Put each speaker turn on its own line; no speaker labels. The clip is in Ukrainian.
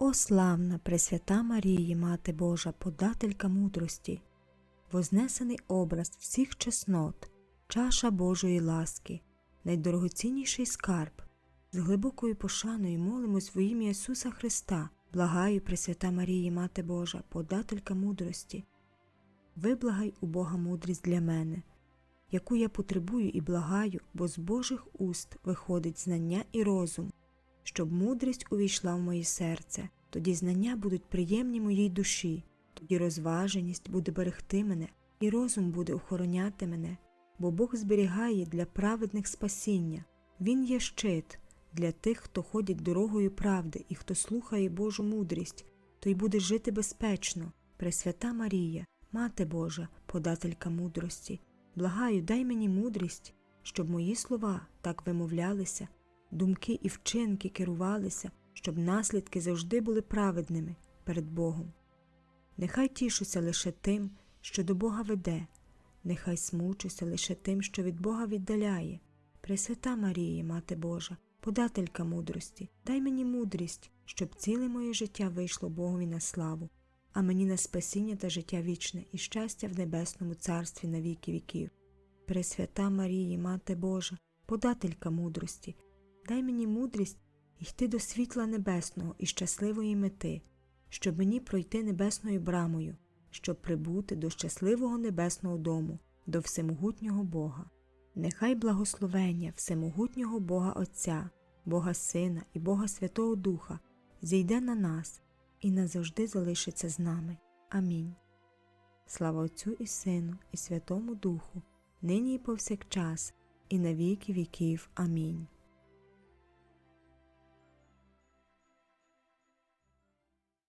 О славна, Пресвята Марії, Мати Божа, подателька мудрості, вознесений образ всіх чеснот, чаша Божої ласки, найдорогоцінніший скарб. З глибокою пошаною молимось во ім'я Ісуса Христа, благаю, Пресвята Марії, Мати Божа, подателька мудрості. Виблагай у Бога мудрість для мене, яку я потребую і благаю, бо з Божих уст виходить знання і розум, щоб мудрість увійшла в моє серце, тоді знання будуть приємні моїй душі, тоді розваженість буде берегти мене, і розум буде охороняти мене, бо Бог зберігає для праведних спасіння, Він є щит для тих, хто ходить дорогою правди і хто слухає Божу мудрість, той буде жити безпечно, Пресвята Марія, Мати Божа, подателька мудрості. Благаю, дай мені мудрість, щоб мої слова так вимовлялися, думки і вчинки керувалися, щоб наслідки завжди були праведними перед Богом. Нехай тішуся лише тим, що до Бога веде, нехай смучуся лише тим, що від Бога віддаляє. Пресвята Марія, Мати Божа, подателька мудрості, дай мені мудрість, щоб ціле моє життя вийшло Богові на славу, а мені на спасіння та життя вічне і щастя в небесному царстві на віки віків. Пресвята Марії, Мати Божа, подателька мудрості, дай мені мудрість йти до світла небесного і щасливої мети, щоб мені пройти небесною брамою, щоб прибути до щасливого небесного дому, до всемогутнього Бога. Нехай благословення всемогутнього Бога Отця, Бога Сина і Бога Святого Духа зійде на нас і назавжди залишиться з нами. Амінь. Слава Отцю і Сину, і Святому Духу, нині і повсякчас, і на віки віків. Амінь.